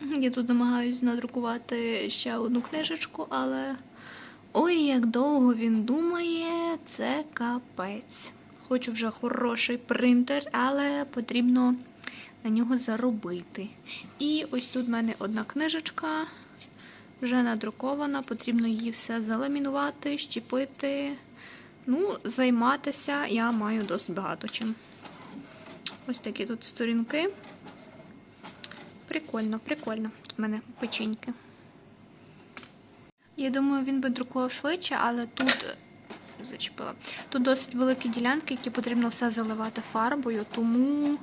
Я тут намагаюся надрукувати ще одну книжечку, але ой, як довго він думає, це капець. Хочу вже хороший принтер, але потрібно на нього заробити. І ось тут в мене одна книжечка вже надрукована, потрібно її все заламінувати, щепити. Ну, займатися я маю досить багато чим. Ось такі тут сторінки. Прикольно, прикольно. Тут в мене печеньки. Я думаю, він би друкував швидше, але тут е, зачепила. Тут досить великі ділянки, які потрібно все заливати фарбою, тому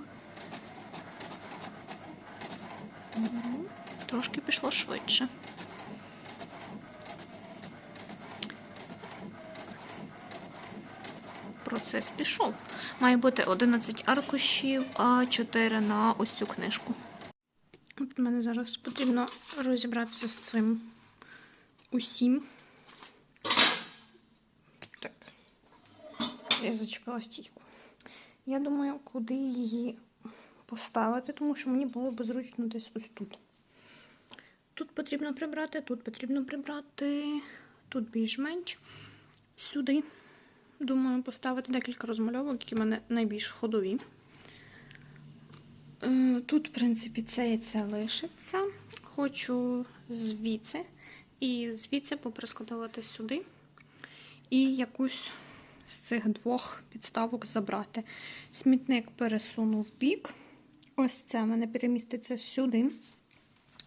трошки пішло швидше. Процес пішов. Має бути 11 аркушів, а 4 на ось цю книжку. Мене зараз потрібно розібратися з цим усім. Так. Я зачепила стійку. Я думаю, куди її поставити, тому що мені було б зручно десь ось тут. Тут потрібно прибрати, тут потрібно прибрати, тут більш-менш сюди. Думаю, поставити декілька розмальовок, які в мене найбільш ходові. Е, Тут, в принципі, це і це лишиться. Хочу звідси і звідси поприскладувати сюди. І якусь з цих двох підставок забрати. Смітник пересуну в бік. Ось це в мене переміститься сюди.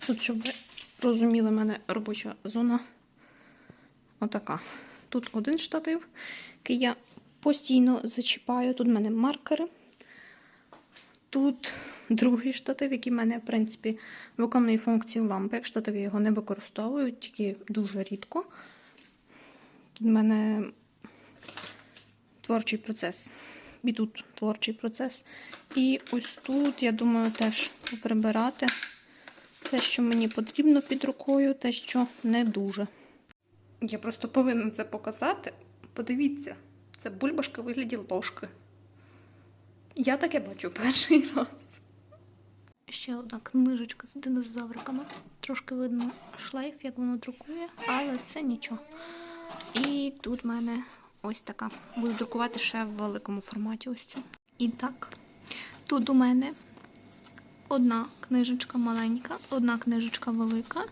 Тут, щоб ви розуміли, в мене робоча зона отака. Тут один штатив, який я постійно зачіпаю. Тут в мене маркери. Тут другий штатив, який в мене, в принципі, виконує функцію лампи. Як штатив його не використовую, тільки дуже рідко. В мене творчий процес. І тут творчий процес. І ось тут, я думаю, теж прибирати те, що мені потрібно під рукою, те, що не дуже. Я просто повинна це показати. Подивіться, це бульбашка в вигляді ложки. Я таке бачу перший раз. Ще одна книжечка з динозавриками. Трошки видно шлейф, як воно друкує, але це нічого. І тут в мене ось така. Буду друкувати ще в великому форматі ось цю. І так, тут у мене одна книжечка маленька, одна книжечка велика.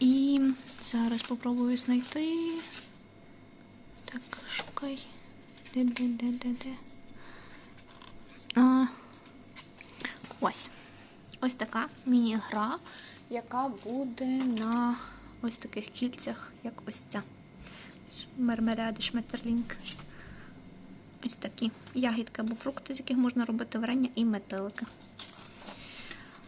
І зараз спробую знайти. Так, шукай. Де, де, де, де, де. А, ось. Ось така міні-гра, яка буде на ось таких кільцях, як ось ця. Мермеляди Шметерлінг. Ось такі ягідки або фрукти, з яких можна робити варення і метелики.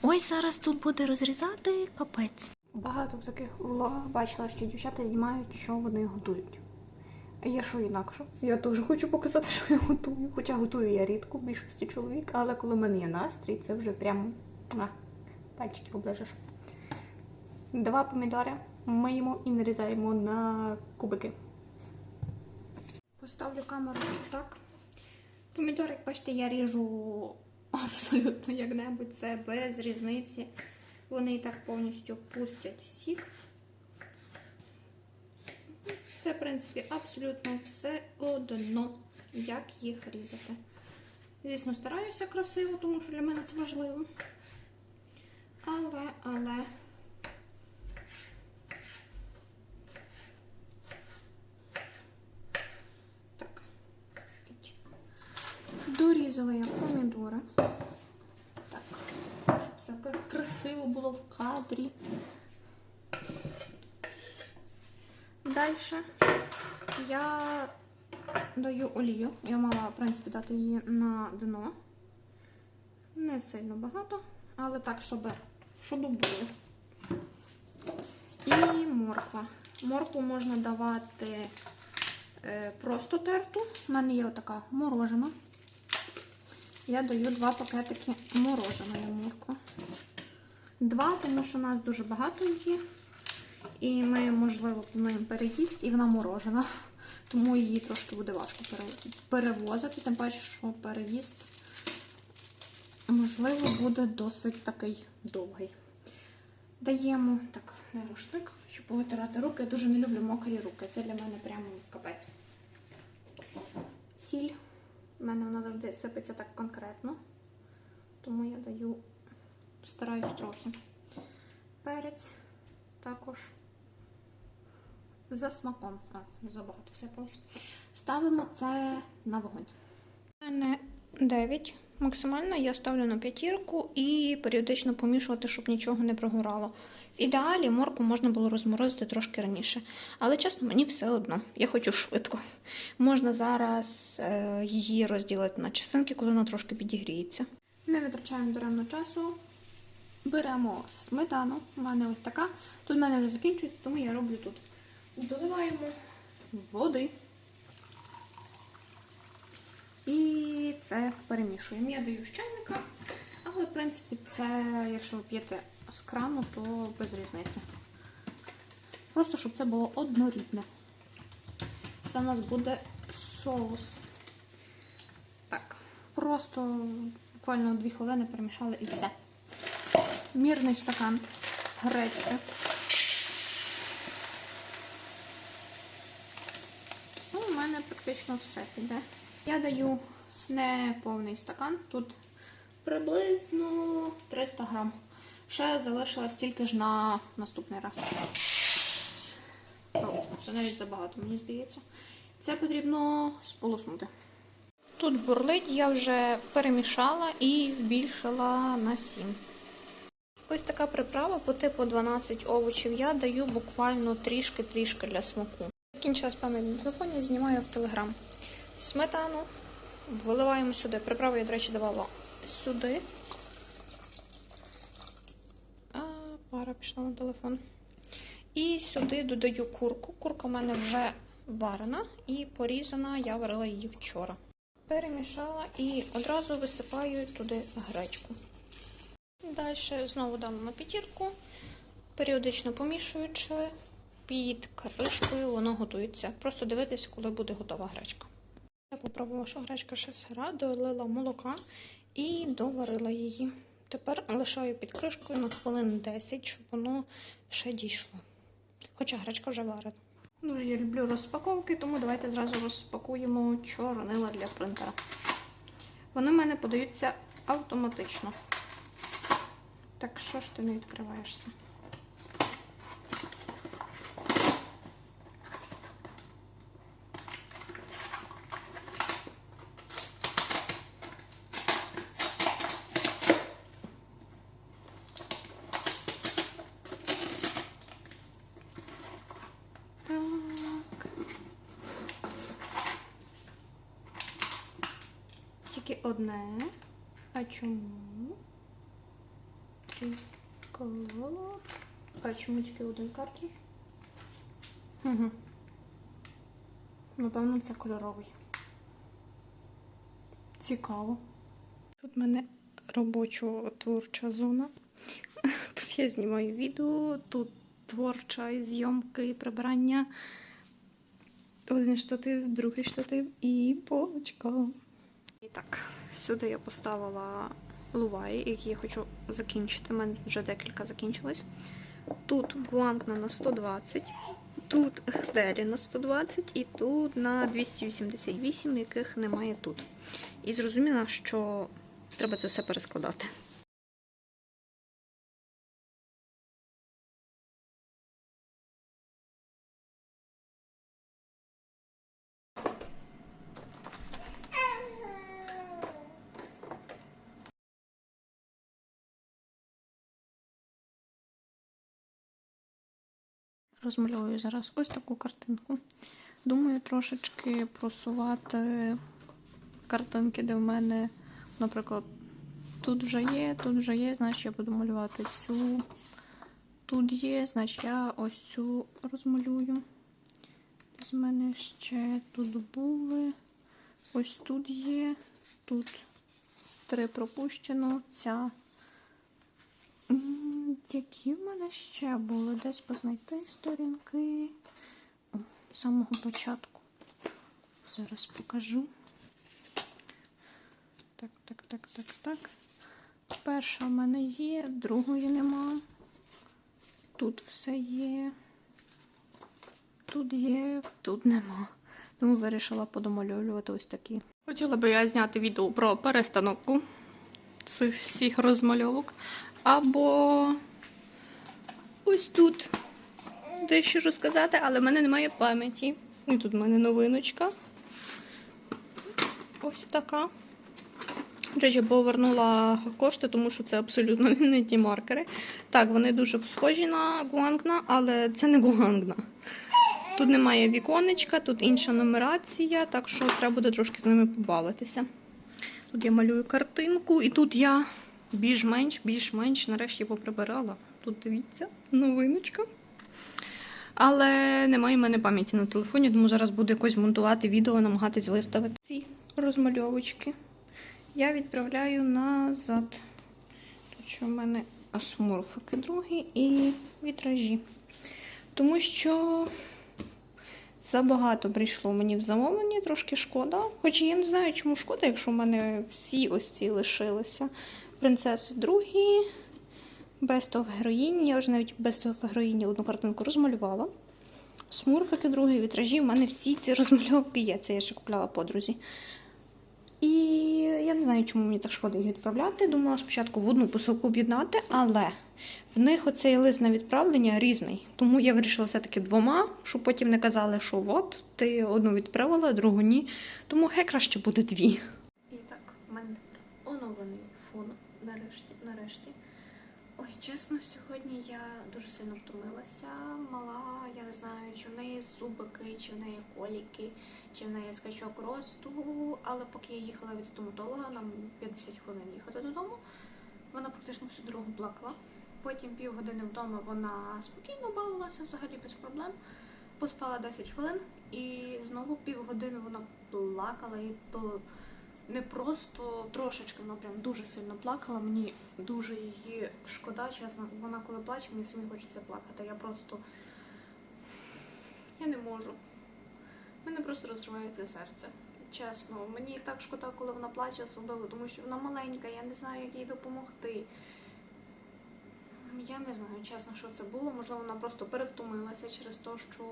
Ось зараз тут буде розрізати капець. Багато в таких влогах бачила, що дівчата знімають, що вони готують. А я що інакше? Я теж хочу показати, що я готую. Хоча готую я рідко, в більшості чоловік, але коли в мене є настрій, це вже прямо а, пальчики оближеш. Два помідори миємо і нарізаємо на кубики. Поставлю камеру так. Помідори, як бачите, я ріжу абсолютно як-небудь. Це без різниці. Вони і так повністю пустять сік. Це, в принципі, абсолютно все одно, як їх різати. Звісно, стараюся красиво, тому що для мене це важливо. Але, але. Так. Дорізала я помідори. Так, щоб все кра- красиво було в кадрі. Далі я даю олію. Я мала, в принципі, дати її на дно. Не сильно багато, але так, щоб, щоб було. І морква. Моркву можна давати е, просто терту. У мене є отака морожена. Я даю два пакетики мороженої моркви. Два, тому що у нас дуже багато її. І ми, можливо, плануємо переїзд, і вона морожена. Тому її трошки буде важко перевозити, тим паче, що переїзд, можливо, буде досить такий довгий. Даємо так, не рушник, щоб повитирати руки. Я дуже не люблю мокрі руки. Це для мене прямо капець. Сіль. У мене вона завжди сипеться так конкретно. Тому я даю, стараюсь трохи. Перець також за смаком. А, забагато всипалось. Ставимо це на вогонь. У мене 9. Максимально я ставлю на п'ятірку і періодично помішувати, щоб нічого не прогорало. В ідеалі морку можна було розморозити трошки раніше. Але чесно, мені все одно. Я хочу швидко. Можна зараз е, її розділити на частинки, коли вона трошки підігріється. Не витрачаємо даремно часу. Беремо сметану. У мене ось така. Тут в мене вже закінчується, тому я роблю тут. Доливаємо води. І це перемішуємо. Я даю з чайника, але в принципі це, якщо ви п'єте з крану, то без різниці. Просто щоб це було однорідне. Це у нас буде соус. Так, просто буквально 2 хвилини перемішали і все. Мірний стакан гречки. Ну, у мене практично все піде. Я даю не повний стакан, тут приблизно 300 грам. Ще залишилось тільки ж на наступний раз. О, це навіть забагато, мені здається. Це потрібно сполоснути. Тут бурлить, я вже перемішала і збільшила на 7. Ось така приправа по типу 12 овочів. Я даю буквально трішки-трішки для смаку. Закінчилась пам'ять на телефоні, знімаю в телеграм. Сметану виливаємо сюди. Приправу я, до речі, давала сюди. А, пара пішла на телефон. І сюди додаю курку. Курка в мене вже варена і порізана, я варила її вчора. Перемішала і одразу висипаю туди гречку. Далі знову дам на п'ятірку, періодично помішуючи під кришкою, воно готується. Просто дивитись, коли буде готова гречка. Я попробувала, що гречка ще сира, долила молока і доварила її. Тепер лишаю під кришкою на хвилин 10, щоб воно ще дійшло. Хоча гречка вже варена. Дуже я люблю розпаковки, тому давайте зразу розпакуємо чорнила для принтера. Вони в мене подаються автоматично. Так що ж ти не відкриваєшся? Так. Тільки одне. А чому? Триколор. А чому тільки один картридж? Угу. Напевно, це кольоровий. Цікаво. Тут в мене робоча творча зона. Тут я знімаю відео, тут творча зйомки, прибирання. Один штатив, другий штатив і полочка. І так, сюди я поставила луваї, які я хочу закінчити. У мене вже декілька закінчилось. Тут бланк на 120, тут гделі на 120 і тут на 288, яких немає тут. І зрозуміла, що треба це все перескладати. Розмальовую зараз ось таку картинку. Думаю, трошечки просувати картинки, де в мене, наприклад, тут вже є, тут вже є, значить я буду малювати цю. Тут є, значить я ось цю розмалюю. З мене ще тут були. Ось тут є, тут три пропущено, ця. Які в мене ще були? Десь познайти сторінки О, з самого початку. Зараз покажу. Так, так, так, так, так. Перша в мене є, другої нема. Тут все є. Тут є, тут нема. Тому вирішила подомальовувати ось такі. Хотіла би я зняти відео про перестановку цих всіх розмальовок. Або ось тут дещо розказати, але в мене немає пам'яті. І тут в мене новиночка. Ось така. До речі, повернула кошти, тому що це абсолютно не ті маркери. Так, вони дуже схожі на гуангна, але це не гуангна. Тут немає віконечка, тут інша нумерація, так що треба буде трошки з ними побавитися. Тут я малюю картинку, і тут я більш-менш, більш-менш нарешті поприбирала. Тут дивіться, новиночка. Але немає в мене пам'яті на телефоні, тому зараз буду якось монтувати відео, намагатись виставити ці розмальовочки. Я відправляю назад. Тут що в мене асморфики другі і вітражі. Тому що забагато прийшло мені в замовлення, трошки шкода. Хоча я не знаю, чому шкода, якщо в мене всі ось ці лишилися. Принцеси другі, Best of героїні. Я вже навіть Best of героїні одну картинку розмалювала. Смурфики другі, вітражі. У мене всі ці розмальовки є. Це я ще купляла подрузі. І я не знаю, чому мені так шкода їх відправляти. Думала спочатку в одну посилку об'єднати, але в них оцей лист на відправлення різний. Тому я вирішила все-таки двома, щоб потім не казали, що от ти одну відправила, другу ні. Тому хай краще буде дві. І так, в мене оновлений фон нарешті. нарешті. Чесно, сьогодні я дуже сильно втомилася. Мала, я не знаю, чи в неї зубики, чи в неї коліки, чи в неї скачок росту. Але поки я їхала від стоматолога, нам 50 хвилин їхати додому. Вона практично всю дорогу плакала. Потім півгодини вдома вона спокійно бавилася, взагалі без проблем. Поспала 10 хвилин і знову півгодини вона плакала і то не просто трошечки, вона прям дуже сильно плакала. Мені дуже її шкода, чесно. Вона коли плаче, мені самі хочеться плакати. Я просто я не можу. Мене просто розривається серце. Чесно, мені так шкода, коли вона плаче, особливо, тому що вона маленька, я не знаю, як їй допомогти. Я не знаю, чесно, що це було. Можливо, вона просто перевтомилася через те, що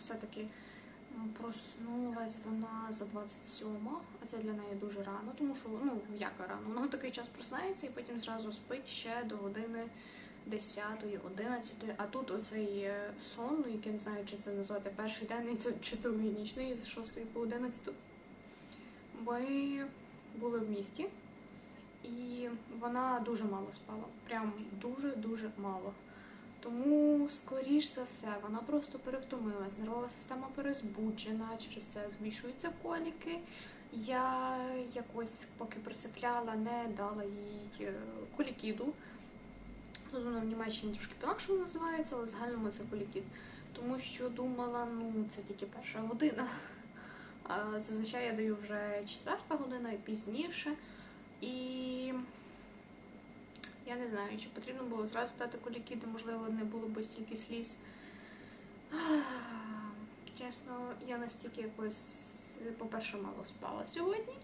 все-таки проснулась вона за 27, а це для неї дуже рано, тому що, ну, як рано, вона в такий час просинається і потім зразу спить ще до години 10, 11, а тут оцей е, сон, ну, який не знаю, чи це назвати перший день, чи другий нічний, з 6 по 11. Ми були в місті. І вона дуже мало спала. Прям дуже-дуже мало. Тому, скоріш за все, вона просто перевтомилась. Нервова система перезбуджена, через це збільшуються коліки. Я якось, поки присипляла, не дала їй е, колікіду. Тут воно в Німеччині трошки по-інакшому називається, але в загальному це колікід. Тому що думала, ну це тільки перша година. А зазвичай я даю вже четверта година і пізніше. І я не знаю, чи потрібно було зразу дати колікіди, можливо, не було б стільки сліз. Чесно, я настільки якось, по-перше, мало спала сьогодні.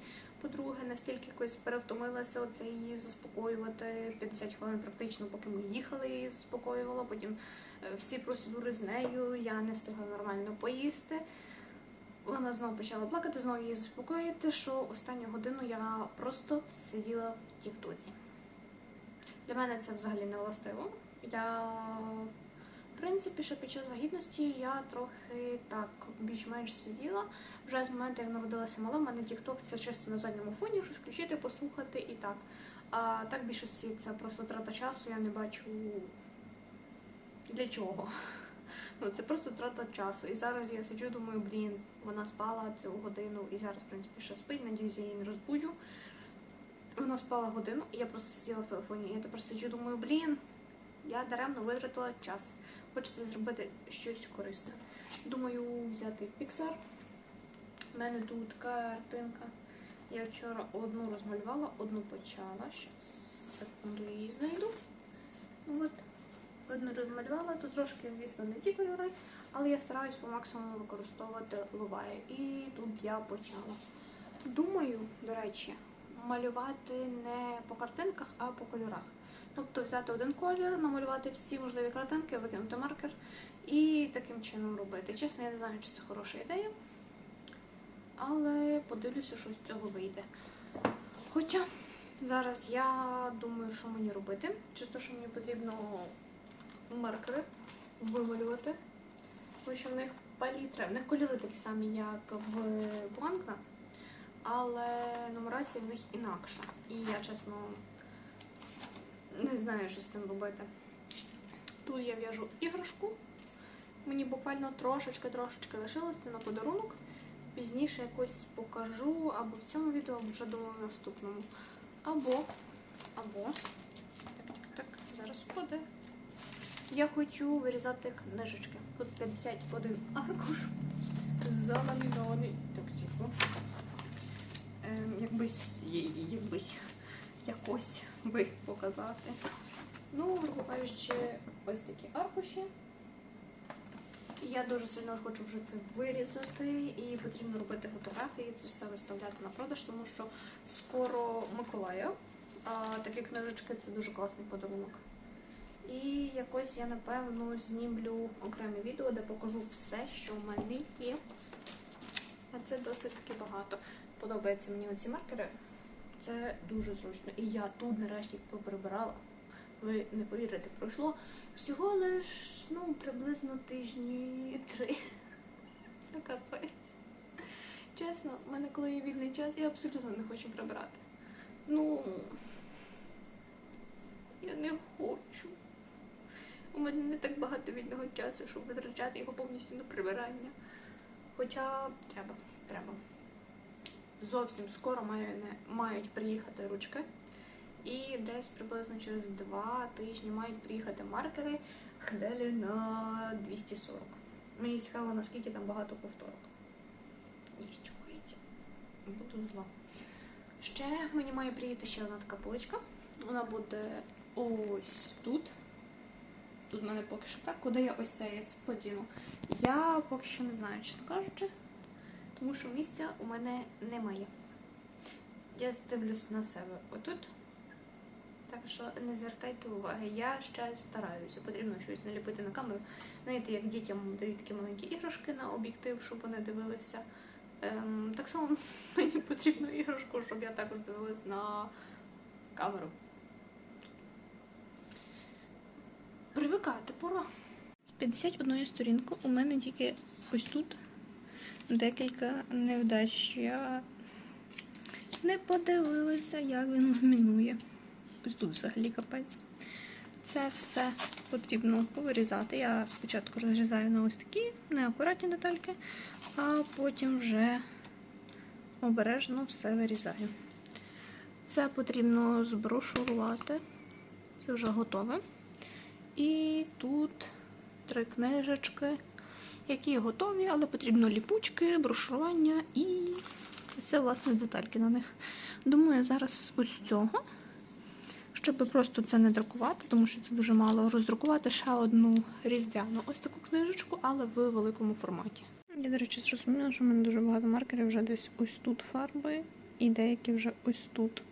По-друге, настільки якось перевтомилася оце її заспокоювати 50 хвилин практично, поки ми їхали, її заспокоювала. Потім е, всі процедури з нею, я не встигла нормально поїсти. Вона знову почала плакати, знову її заспокоїти, що останню годину я просто сиділа в тіктоці. Для мене це взагалі не властиво. Я, в принципі, ще під час вагітності я трохи так більш-менш сиділа. Вже з моменту, як народилася мала, в мене тікток це чисто на задньому фоні, щось включити, послухати і так. А так більшості це просто трата часу, я не бачу для чого. Ну, це просто трата часу. І зараз я сиджу, думаю, блін, вона спала цю годину і зараз, в принципі, ще спить. Надіюсь, я її не розбуджу. Вона спала годину, і я просто сиділа в телефоні. Я тепер сиджу, думаю, блін, я даремно витратила час. Хочеться зробити щось корисне. Думаю, взяти Pixar. У мене тут картинка. Я вчора одну розмалювала, одну почала. Щас, секунду її знайду. От. Одну розмалювала, тут трошки, звісно, не ті кольори, але я стараюсь по максимуму використовувати луває. І тут я почала. Думаю, до речі, малювати не по картинках, а по кольорах. Тобто взяти один колір, намалювати всі можливі картинки, викинути маркер і таким чином робити. Чесно, я не знаю, чи це хороша ідея. Але подивлюся, що з цього вийде. Хоча зараз я думаю, що мені робити. Чисто, що мені потрібно маркери вималювати. Тому що в них палітра, в них кольори такі самі, як в Бланкна, але нумерація в них інакша. І я чесно не знаю, що з цим робити. Тут я в'яжу іграшку. Мені буквально трошечки-трошечки лишилось це на подарунок. Пізніше якось покажу або в цьому відео, або вже думаю в наступному. Або, або, так, так, зараз впаде. Я хочу вирізати книжечки. Тут 51 аркуш заламінований. Так, тихо. Якбись якось би показати. Ну, грубо кажучи, ось такі аркуші. Я дуже сильно хочу вже це вирізати і потрібно робити фотографії, це все виставляти на продаж, тому що скоро Миколая, а такі книжечки це дуже класний подарунок. І якось я напевно знімлю окреме відео, де покажу все, що в мене є. А це досить таки багато. Подобаються мені оці маркери. Це дуже зручно. І я тут нарешті поприбирала. Ви не повірите, пройшло всього лиш ну, приблизно тижні три. Це капець. Чесно, в мене коли є вільний час, я абсолютно не хочу прибирати. Ну я не хочу. У мене не так багато вільного часу, щоб витрачати його повністю на прибирання. Хоча треба, треба. Зовсім скоро мають приїхати ручки. І десь приблизно через два тижні мають приїхати маркери Хделі на 240. Мені цікаво, наскільки там багато повторок. Ні, чекається. Буду зла. Ще мені має приїхати ще одна така поличка. Вона буде ось тут. Тут в мене поки що так, куди я ось це сподіну. Я поки що не знаю, чесно кажучи, тому що місця у мене немає. Я дивлюсь на себе отут. Так що не звертайте уваги, я ще стараюся. Потрібно щось наліпити на камеру. Знаєте, як дітям дають такі маленькі іграшки на об'єктив, щоб вони дивилися. Ем, так само мені потрібно іграшку, щоб я також дивилась на камеру. Привикати пора. З 51 сторінки у мене тільки ось тут декілька невдач. що Я не подивилася, як він ламінує. Ось тут взагалі капець. Це все потрібно повирізати. Я спочатку розрізаю на ось такі неакуратні детальки, а потім вже обережно все вирізаю. Це потрібно зброшурувати. Це вже готове. І тут три книжечки, які готові, але потрібно ліпучки, брошурування і це, власне, детальки на них. Думаю, зараз ось цього, щоб просто це не друкувати, тому що це дуже мало роздрукувати ще одну різдвяну ось таку книжечку, але в великому форматі. Я, до речі, зрозуміла, що в мене дуже багато маркерів вже десь ось тут фарби, і деякі вже ось тут.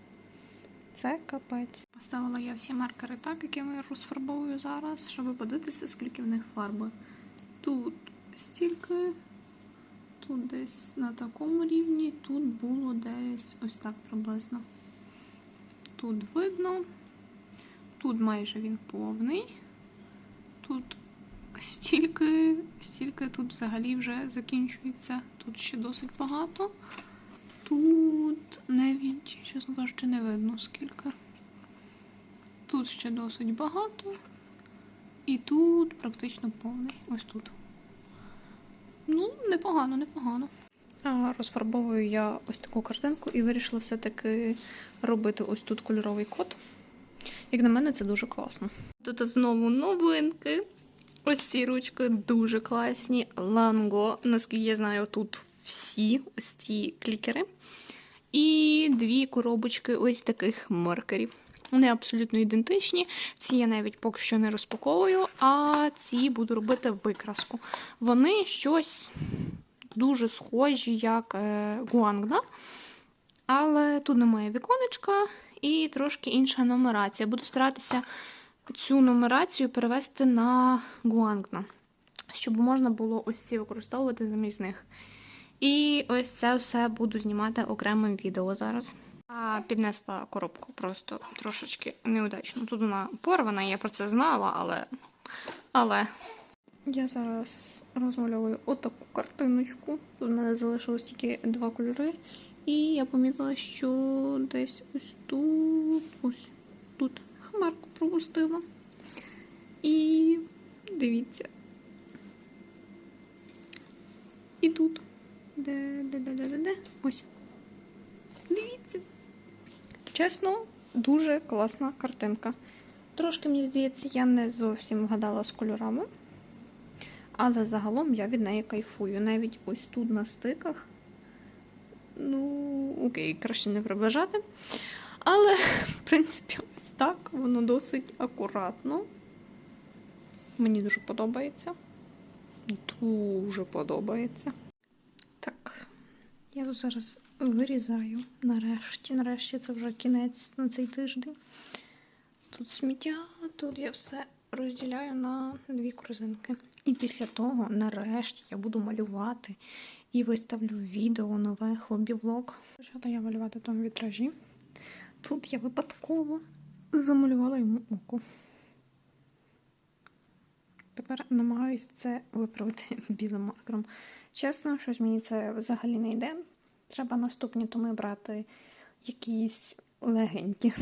Це капець. Поставила я всі маркери так, якими я розфарбовую зараз, щоб подивитися, скільки в них фарби. Тут стільки, тут десь на такому рівні, тут було десь ось так приблизно. Тут видно, тут майже він повний, тут стільки, стільки тут взагалі вже закінчується. Тут ще досить багато. Тут навіть, чесно кажучи, не видно скільки. Тут ще досить багато. І тут практично повний. Ось тут. Ну, непогано, непогано. Розфарбовую я ось таку картинку і вирішила все-таки робити ось тут кольоровий код. Як на мене, це дуже класно. Тут знову новинки. Ось ці ручки дуже класні. Ланго, наскільки я знаю, тут всі ось ці клікери. І дві коробочки ось таких маркерів. Вони абсолютно ідентичні. Ці я навіть поки що не розпаковую, а ці буду робити викраску. Вони щось дуже схожі, як е, гуангна. Але тут немає віконечка, і трошки інша нумерація. Буду старатися цю нумерацію перевести на гуангна, щоб можна було ось ці використовувати замість них. І ось це все буду знімати окремим відео зараз. А піднесла коробку просто трошечки неудачно. Тут вона порвана, я про це знала, але. але. Я зараз розмальовую отаку картиночку. Тут в мене залишилось тільки два кольори. І я помітила, що десь ось тут, ось тут хмарку пропустила. І дивіться. І тут. Де, де, де, де, де, де? Ось. Чесно, дуже класна картинка. Трошки, мені здається, я не зовсім вгадала з кольорами. Але загалом я від неї кайфую. Навіть ось тут на стиках. Ну, окей, краще не приближати. Але, в принципі, ось так воно досить акуратно. Мені дуже подобається. Дуже подобається. Так, я тут зараз вирізаю. Нарешті, нарешті це вже кінець на цей тиждень. Тут сміття, тут я все розділяю на дві корзинки. І після того, нарешті, я буду малювати і виставлю відео нове хобі-влог. Почала я малювати там вітражі. Тут я випадково замалювала йому око. Тепер намагаюсь це виправити білим маркером. Чесно, щось мені це взагалі не йде. Треба наступні томи брати якісь легенькі.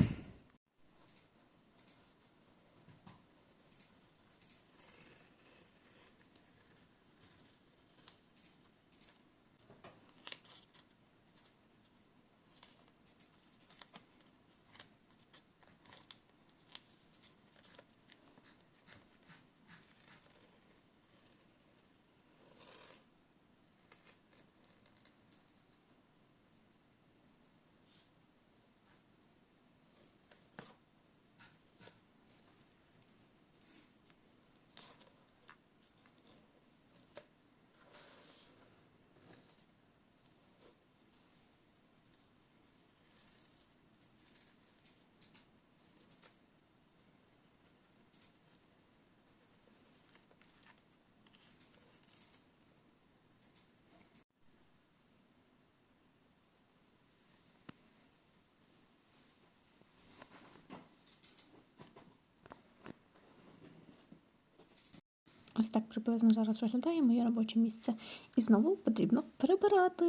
Ось так приблизно зараз виглядає моє робоче місце. І знову потрібно прибирати.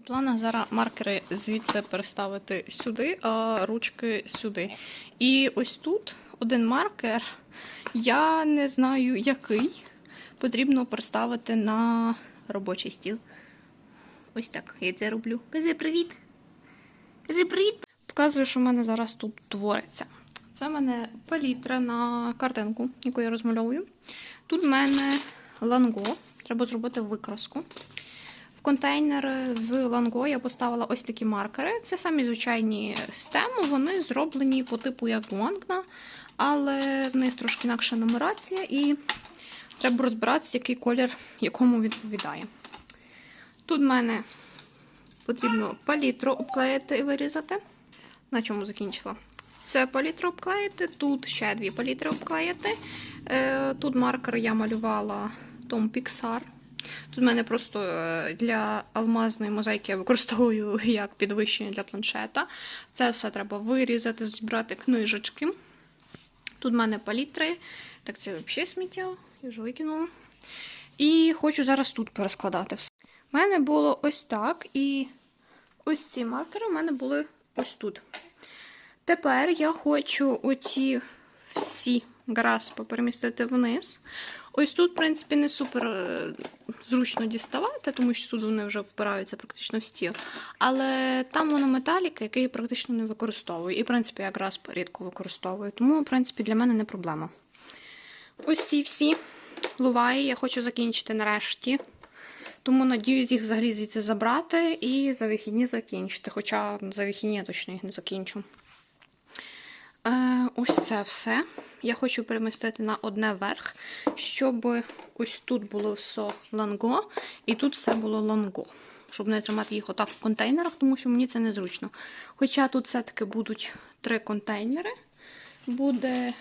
В планах зараз маркери звідси переставити сюди, а ручки сюди. І ось тут один маркер, я не знаю який, потрібно переставити на робочий стіл. Ось так я це роблю. Кажи привіт! Кажи привіт! Показую, що в мене зараз тут твориться. Це в мене палітра на картинку, яку я розмальовую. Тут в мене ланго, треба зробити викраску. В контейнер з ланго я поставила ось такі маркери. Це самі звичайні стеми, вони зроблені по типу як гуангна, але в них трошки інакша нумерація, і треба розбиратися, який колір якому відповідає. Тут в мене потрібно палітру обклеїти і вирізати. На чому закінчила? Це палітру обклеїти, тут ще дві палітри обклеїти. Е, Тут маркер я малювала Том Pixar. Тут в мене просто е, для алмазної мозаїки я використовую як підвищення для планшета. Це все треба вирізати, збирати книжечки. Тут в мене палітри. Так, це взагалі сміття, я вже викинула. І хочу зараз тут перескладати все. У мене було ось так, і ось ці маркери в мене були ось тут. Тепер я хочу оці всі граспи перемістити вниз. Ось тут, в принципі, не супер е, зручно діставати, тому що тут вони вже впираються практично в стіл. Але там воно металік, який я практично не використовую. І, в принципі, я грасп рідко використовую. Тому, в принципі, для мене не проблема. Ось ці всі луваї я хочу закінчити нарешті. Тому надіюсь їх взагалі звідси забрати і за вихідні закінчити. Хоча за вихідні я точно їх не закінчу. Е, ось це все. Я хочу перемістити на одне верх, щоб ось тут було все ланго, і тут все було ланго. Щоб не тримати їх отак в контейнерах, тому що мені це незручно. Хоча тут все-таки будуть три контейнери. Буде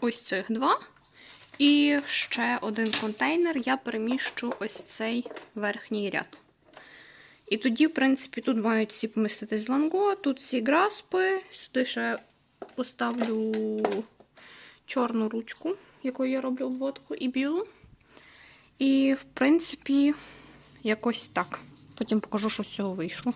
ось цих два. І ще один контейнер я переміщу ось цей верхній ряд. І тоді, в принципі, тут мають всі поміститись ланго, тут всі граспи. Сюди ще поставлю чорну ручку, якою я роблю обводку, і білу. І, в принципі, якось так. Потім покажу, що з цього вийшло.